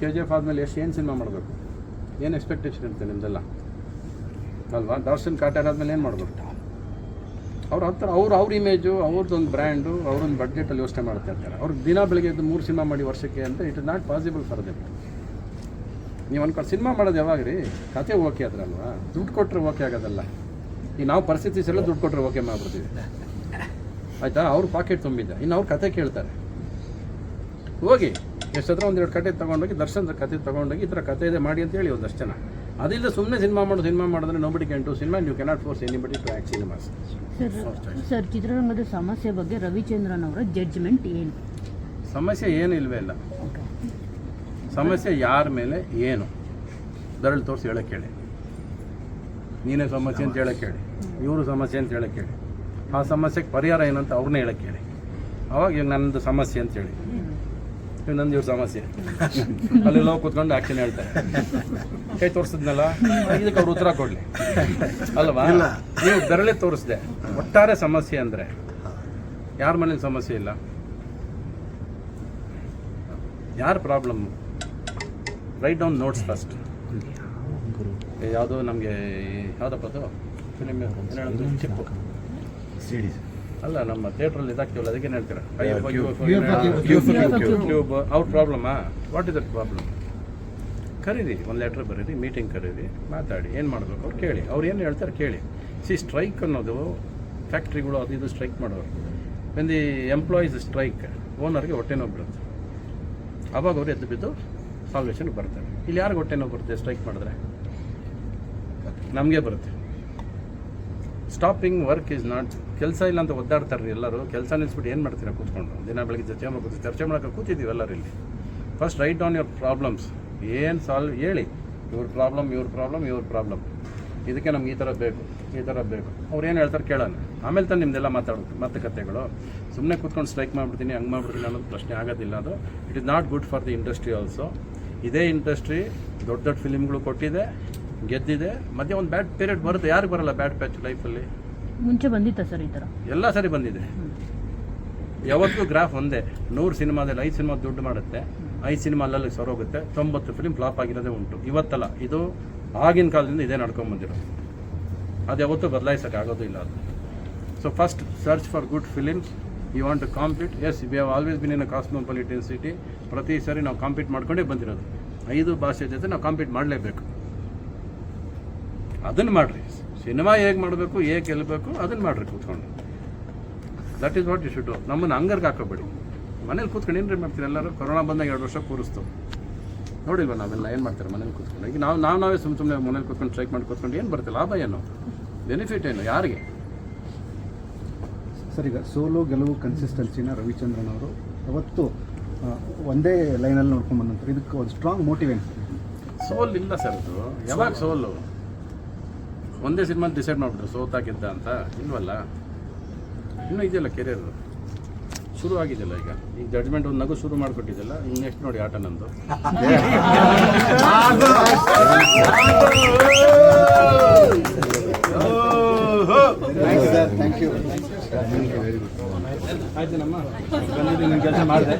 K G F ಆದಮೇಲೆ ಎಷ್ಟು ಏನು ಸಿನಿಮಾ ಮಾಡಬೇಕು? ಏನು ಎಕ್ಸ್ಪೆಕ್ಟೇಷನ್ ಇರುತ್ತೆ ನಿಮ್ಮದೆಲ್ಲ ಅಲ್ವಾ? ದರ್ಶನ್ ಕಾಟ್ಯಾರ್ ಆದಮೇಲೆ ಏನು ಮಾಡಬೇಕು? ಅವ್ರ ಹತ್ರ ಅವ್ರು ಅವ್ರ ಇಮೇಜು ಅವ್ರದ್ದೊಂದು ಬ್ರ್ಯಾಂಡು ಅವ್ರೊಂದು ಬಡ್ಜೆಟಲ್ಲಿ ಯೋಚನೆ ಮಾಡ್ತಾ ಇರ್ತಾರೆ. ಅವ್ರಿಗೆ ದಿನ ಬೆಳಗ್ಗೆ ಎದ್ದು ಮೂರು ಸಿನಿಮಾ ಮಾಡಿ ವರ್ಷಕ್ಕೆ ಅಂತ it is not possible for them ನೀವು ಅನ್ಕೊಂಡು ಸಿನಿಮಾ ಮಾಡೋದು ಯಾವಾಗ ರೀ? ಕತೆ ಓಕೆ ಅದ್ರಲ್ವಾ ದುಡ್ಡು ಕೊಟ್ಟರೆ ಓಕೆ ಆಗೋದಲ್ಲ. ಈಗ ನಾವು ಪರಿಸ್ಥಿತಿ ಸಲ ದುಡ್ಡು ಕೊಟ್ಟರೆ ಓಕೆ ಮಾಡ್ಬಿಡ್ತೀವಿ. ಆಯಿತಾ? ಅವ್ರ ಪಾಕೆಟ್ ತುಂಬಿದ್ದ ಇನ್ನು ಅವ್ರು ಕತೆ ಕೇಳ್ತಾರೆ. ಹೋಗಿ ಎಷ್ಟತ್ರ ಒಂದೆರಡು ಕತೆ ತೊಗೊಂಡೋಗಿ ದರ್ಶನದ ಕತೆ ತೊಗೊಂಡೋಗಿ ಈ ಥರ ಕತೆ ಇದೆ ಮಾಡಿ ಅಂತ ಹೇಳಿ ಒಂದಷ್ಟು ಜನ. ಅದಿಲ್ಲ ಸುಮ್ಮನೆ ಸಿನಿಮಾ ಮಾಡೋದು ಸಿನಿಮಾ ಮಾಡಿದ್ರೆ nobody can to cinema you cannot force anybody to act cinemas sir ಚಿತ್ರರಂಗದ ಸಮಸ್ಯೆ ಬಗ್ಗೆ ರವಿಚಂದ್ರನ್ ಅವರ ಜಡ್ಜ್ಮೆಂಟ್ ಏನು? ಸಮಸ್ಯೆ ಏನು ಇಲ್ವೇ ಇಲ್ಲ. ಸಮಸ್ಯೆ ಯಾರ ಮೇಲೆ ಏನು? ದರಳು ತೋರಿಸಿ ಹೇಳಕ್ಕೆ ಹೇಳಿ. ನೀನೇ ಸಮಸ್ಯೆ ಅಂತ ಹೇಳಕ್ಕೆ ಹೇಳಿ. ಇವರು ಸಮಸ್ಯೆ ಅಂತ ಹೇಳಕ್ಕೆ ಹೇಳಿ. ಆ ಸಮಸ್ಯೆಗೆ ಪರಿಹಾರ ಏನಂತ ಅವ್ರನ್ನೇ ಹೇಳಕ್ಕೆ ಹೇಳಿ. ಅವಾಗ ಇವಾಗ ನನ್ನದು ಸಮಸ್ಯೆ ಅಂತ ಇವ್ ಇವ್ರ ಸಮಸ್ಯೆ. ಅಲ್ಲೆಲ್ಲ ಹೋಗಿ ಕೂತ್ಕೊಂಡು ಆಕ್ಷನ್ ಹೇಳ್ತಾರೆ. ಕೈ ತೋರಿಸಿದ್ನಲ್ಲ ಇದಕ್ಕೆ ಅವ್ರು ಉತ್ತರ ಕೊಡಲಿ. ಅಲ್ವಾ? ನೀವು ಬೆರಳೆ ತೋರಿಸ್ದೆ. ಒಟ್ಟಾರೆ ಸಮಸ್ಯೆ ಅಂದರೆ ಯಾರ ಮನೇಲಿ ಸಮಸ್ಯೆ ಇಲ್ಲ? ಯಾರು problem right down notes first ಯಾವುದೋ ನಮಗೆ ಯಾವುದಪ್ಪ ಅದು? ಫಿಲಿಮ್ ಚಿಪ್ಪು ಅಲ್ಲ ನಮ್ಮ ಥಿಯೇಟ್ರಲ್ಲಿ ಇದಾಗ್ತೀವಲ್ಲ ಅದಕ್ಕೆ ಹೇಳ್ತೀರಾ? ಟ್ಯೂಬ್ ಅವ್ರ ಪ್ರಾಬ್ಲಮಾ ವಾಟ್ ಇಸ್ ದಟ್ ಪ್ರಾಬ್ಲಮ್ ಕರೀರಿ ಒಂದು ಲೆಟ್ರ್ ಬರೀರಿ ಮೀಟಿಂಗ್ ಕರೀರಿ ಮಾತಾಡಿ ಏನು ಮಾಡಬೇಕು? ಅವ್ರು ಕೇಳಿ. ಅವ್ರು ಏನು ಹೇಳ್ತಾರೆ ಕೇಳಿ. ಸಿ ಸ್ಟ್ರೈಕ್ ಅನ್ನೋದು ಫ್ಯಾಕ್ಟ್ರಿಗಳು ಅದು ಇದು ಸ್ಟ್ರೈಕ್ ಮಾಡೋರು. ವೆನ್ ದಿ ಎಂಪ್ಲಾಯೀಸ್ ಸ್ಟ್ರೈಕ್ ಓನರ್ಗೆ ಹೊಟ್ಟೆ ನೋವು ಬರುತ್ತೆ ಅವಾಗ ಅವರು ಎದ್ದು ಬಿದ್ದು ಸಾಲ್ವೇಷನ್ಗೆ ಬರ್ತಾರೆ. ಇಲ್ಲಿ ಯಾರಿಗೆ ಹೊಟ್ಟೆ ನೋವು ಬರುತ್ತೆ ಸ್ಟ್ರೈಕ್ ಮಾಡಿದ್ರೆ? ನಮಗೆ ಬರುತ್ತೆ. ಸ್ಟಾಪಿಂಗ್ ವರ್ಕ್ ಇಸ್ ನಾಟ್ ಕೆಲಸ ಇಲ್ಲ ಅಂತ ಒದ್ದಾಡ್ತಾರೆ ಎಲ್ಲರೂ ಕೆಲಸ ನಿಲ್ಲಿಸ್ಬಿಟ್ಟು ಏನು ಮಾಡ್ತೀರಾ ಕೂತ್ಕೊಂಡು? ದಿನ ಬೆಳಗ್ಗೆ ಚರ್ಚೆ ಮಾಡ್ಕೋ ಚರ್ಚೆ ಮಾಡೋಕೆ ಕೂತಿದ್ದೀವಿ ಎಲ್ಲರೂ ಇಲ್ಲಿ. First right down your problems ಏನು ಸಾಲ್ವ್ ಹೇಳಿ. ಇವ್ರ ಪ್ರಾಬ್ಲಮ್ ಇವ್ರ ಪ್ರಾಬ್ಲಮ್ ಇವ್ರ ಪ್ರಾಬ್ಲಮ್ ಇದಕ್ಕೆ ನಮ್ಗೆ ಈ ಥರ ಬೇಕು, ಈ ಥರ ಬೇಕು. ಅವ್ರು ಏನು ಹೇಳ್ತಾರೆ ಕೇಳೋಣ. ಆಮೇಲೆ ತಾನು ನಿಮ್ದೆಲ್ಲ ಮಾತಾಡೋದು ಕಥೆಗಳು ಸುಮ್ಮನೆ ಕೂತ್ಕೊಂಡು ಸ್ಟ್ರೈಕ್ ಮಾಡಿಬಿಡ್ತೀನಿ, ಹಂಗೆ ಮಾಡಿಬಿಡ್ತೀನಿ ಅನ್ನೋದು ಪ್ರಶ್ನೆ ಆಗೋದಿಲ್ಲ ಅದು. It is not good for the industry also ಇದೇ ಇಂಡಸ್ಟ್ರಿ ದೊಡ್ಡ ದೊಡ್ಡ ಫಿಲಿಮ್ಗಳು ಕೊಟ್ಟಿದೆ. ಗೆದ್ದಿದೆ. ಮತ್ತೆ ಒಂದು ಬ್ಯಾಡ್ ಪೀರಿಯಡ್ ಬರುತ್ತೆ. ಯಾರಿಗೆ ಬರಲ್ಲ ಬ್ಯಾಡ್ ಪ್ಯಾಚ್ ಲೈಫಲ್ಲಿ ಮುಂಚೆ ಬಂದಿತ್ತ ಸರ್ ಈ ಥರ? ಎಲ್ಲ ಸರಿ ಬಂದಿದೆ. ಯಾವತ್ತೂ ಗ್ರಾಫ್ ಒಂದೇ. ನೂರು ಸಿನಿಮಾದಲ್ಲಿ ಐದು ಸಿನಿಮಾ ದುಡ್ಡು ಮಾಡುತ್ತೆ. ಐದು ಸಿನಿಮಾ ಅಲ್ಲಲ್ಲಿ ಸರೋಗುತ್ತೆ. ತೊಂಬತ್ತು ಫಿಲ್ಮ್ ಫ್ಲಾಪ್ ಆಗಿರೋದೇ ಉಂಟು. ಇವತ್ತಲ್ಲ ಇದು ಆಗಿನ ಕಾಲದಿಂದ ಇದೇ ನಡ್ಕೊಂಬಂದಿರೋ ಅದು ಯಾವತ್ತೂ ಬದಲಾಯಿಸೋಕೆ ಆಗೋದು ಇಲ್ಲ ಅದು. So first search for good films you want to compete as we have always been in a cosmopolitan city ಪ್ರತಿ ಸರಿ ನಾವು ಕಾಂಪೀಟ್ ಮಾಡ್ಕೊಂಡೇ ಬಂದಿರೋದು. ಐದು ಭಾಷೆ ಜೊತೆ ನಾವು ಕಾಂಪೀಟ್ ಮಾಡಲೇಬೇಕು. ಅದನ್ನು ಮಾಡಿರಿ. ಸಿನಿಮಾ ಹೇಗೆ ಮಾಡಬೇಕು ಹೇಗೆ ಗೆಲ್ಲಬೇಕು ಅದನ್ನು ಮಾಡಿರಿ ಕೂತ್ಕೊಂಡು. That is what you should ನಮ್ಮನ್ನು ಹಂಗರ್ಗೆ ಹಾಕೋಬೇಡಿ. ಮನೇಲಿ ಕೂತ್ಕೊಂಡು ರೀ ಮಾಡ್ತೀರಿ ಎಲ್ಲರೂ? ಕೊರೋನಾ ಬಂದಾಗ ಎರಡು ವರ್ಷ ಕೂರಿಸ್ತು. ನೋಡಿಲ್ವ ನಾವೆಲ್ಲ ಏನು ಮಾಡ್ತಾರೆ ಮನೇಲಿ ಕೂತ್ಕೊಂಡು? ಈಗ ನಾವು ನಾವು ನಾವೇ ಸುಮ್ಮ ಸುಮ್ಮನೆ ಮನೇಲಿ ಕೂತ್ಕೊಂಡು ಸ್ಟ್ರೈಕ್ ಮಾಡಿ ಕೂತ್ಕೊಂಡು ಏನು ಬರುತ್ತೆ? ಲಾಭ ಏನು? ಬೆನಿಫಿಟ್ ಏನು? ಯಾರಿಗೆ? ಸರ್ ಈಗ ಸೋಲು ಗೆಲುವು ಕನ್ಸಿಸ್ಟೆನ್ಸಿನ ರವಿಚಂದ್ರನ್ ಅವರು ಅವತ್ತು ಒಂದೇ ಲೈನಲ್ಲಿ ನೋಡ್ಕೊಂಡು ಬಂದಂತಾರೆ. ಇದಕ್ಕೆ ಒಂದು ಸ್ಟ್ರಾಂಗ್ ಮೋಟಿವ್ ಏನು ಸೋಲ್ ಇಲ್ಲ ಸರ್ ಅದು. ಯಾವಾಗ ಸೋಲು? ಒಂದೇ ಸಿನಿಮಾ ಡಿಸೈಡ್ ಮಾಡಿಬಿಟ್ರು ಸೋತಾಗಿದ್ದ ಅಂತ. ಇಲ್ವಲ್ಲ? ಇನ್ನೂ ಇದೆಯಲ್ಲ ಕೆರಿಯರ್ ಶುರು ಆಗಿದೆಯಲ್ಲ ಈಗ? ಈಗ ಜಡ್ಜ್ಮೆಂಟ್ ಒಂದು ನಗು ಶುರು ಮಾಡಿಕೊಟ್ಟಿದ್ದಲ್ಲ ಇನ್ನು ನೆಕ್ಸ್ಟ್ ನೋಡಿ ಆಟ ನಂದು. ಥ್ಯಾಂಕ್ ಯು ಆಯ್ತು ನಮ್ಮ ಕೆಲಸ ಮಾಡಿದೆ.